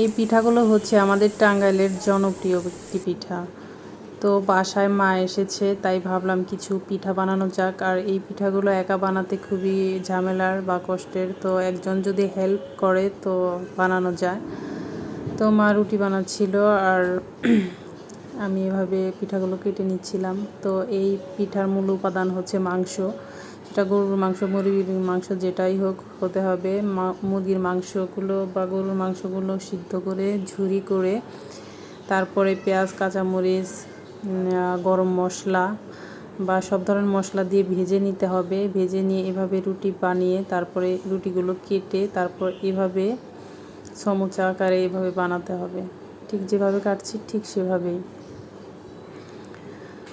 এই পিঠাগুলো হচ্ছে আমাদের টাঙ্গাইলের জনপ্রিয় একটি পিঠা তো বাসায় মা এসেছে, তাই ভাবলাম কিছু পিঠা বানানো যাক। আর এই পিঠাগুলো একা বানাতে খুবই ঝামেলার বা কষ্টের। তো একজন যদি হেল্প করে, তো বানানো যায়। তো মা রুটি বানাচ্ছিল আর আমি এভাবে পিঠাগুলো কেটে নিচ্ছিলাম। তো এই পিঠার মূল উপাদান হচ্ছে মাংস। সেটা গরুর মাংস, মুরগির মাংস যেটাই হোক হতে হবে। মুরগির মাংসগুলো বা গরুর মাংসগুলো সিদ্ধ করে, ঝুরি করে, তারপরে পেঁয়াজ, কাঁচামরিচ গরম মশলা বা সব ধরনের মশলা দিয়ে ভেজে নিতে হবে। ভেজে নিয়ে এভাবে রুটি বানিয়ে তারপরে রুটিগুলো কেটে তারপর এভাবে সমুচা আকারে এভাবে বানাতে হবে। ঠিক যেভাবে কাটছি, ঠিক সেভাবেই।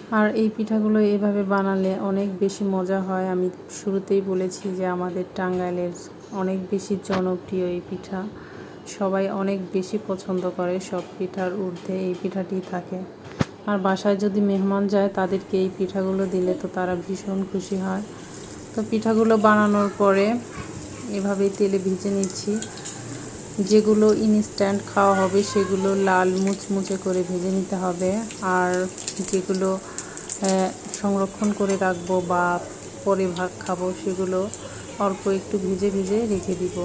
আর এই পিঠাগুলো এভাবে বানালে অনেক বেশি মজা হয়। আমি শুরুতেই বলেছি যে আমাদের টাঙ্গাইলের অনেক বেশি জনপ্রিয় এই পিঠা। সবাই অনেক বেশি পছন্দ করে সব পিঠার ঊর্ধ্বে এই পিঠাটি থাকে। আর বাসায় যদি মেহমান যায় তাদেরকে এই পিঠাগুলো দিলে তো তারা ভীষণ খুশি হয়। তো পিঠাগুলো বানানোর পরে এভাবেই তেলে ভেজে নিচ্ছি। যেগুলো ইনস্ট্যান্ট খাওয়া হবে সেগুলো লাল মুচমুচে করে ভেজে নিতে হবে। আর যেগুলো সংরক্ষণ করে রাখব বা পরে ভাগ খাব, সেগুলো অল্প একটু ভিজে ভিজে রেখে দিব।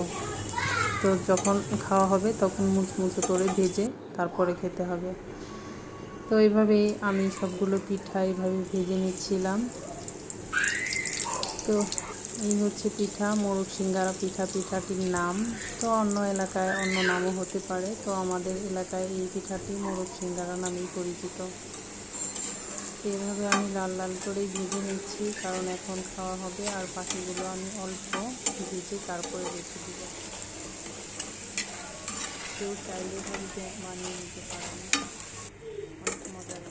তো যখন খাওয়া হবে তখন মুচমুচে করে ভেজে তারপরে খেতে হবে। তো এইভাবেই আমি সবগুলো পিঠা এইভাবে ভেজে নিচ্ছিলাম। তো এই হচ্ছে পিঠা মোরগ সিঙ্গারা পিঠা, পিঠাটির নাম। তো অন্য এলাকায় অন্য নামও হতে পারে। তো আমাদের এলাকায় এই পিঠাটি মোরগ সিঙ্গারা নামেই পরিচিত। এভাবে আমি লাল লাল করেই ভেজে নিচ্ছি, কারণ এখন খাওয়া হবে। আর পাখিগুলো আমি অল্প ভেজে তারপরে রেখে দিব। কেউ চাইলে এভাবে বানিয়ে নিতে মজার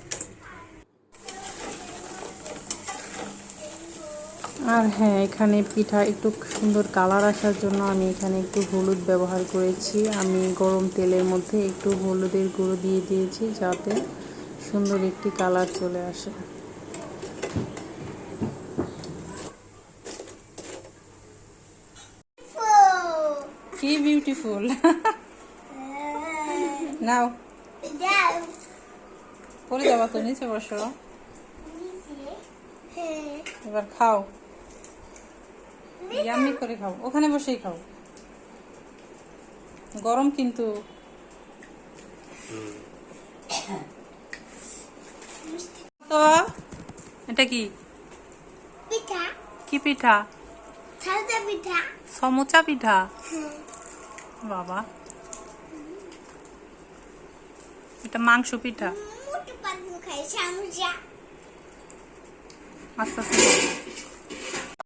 আর হ্যাঁ এখানে পিঠা একটু সুন্দর কালার আসার জন্য আমি এখানে একটু হলুদ ব্যবহার করেছি। আমি গরম তেলের মধ্যে একটু হলুদের গুঁড়ো দিয়ে দিয়েছি যাতে সুন্দর একটি কালার চলে আসে। কি বিউটিফুল নাও। পরে যাবা তো নিচে বসো। এবার খাও। ইয়াম্মি করে খাও। ওখানে বসেই খাও। গরম কিন্তু তো এটা কি? পিঠা। কি পিঠা? সমুচা পিঠা। সমুচা পিঠা? বাবা। এটা মাংস পিঠা। আস্তে আস্তে।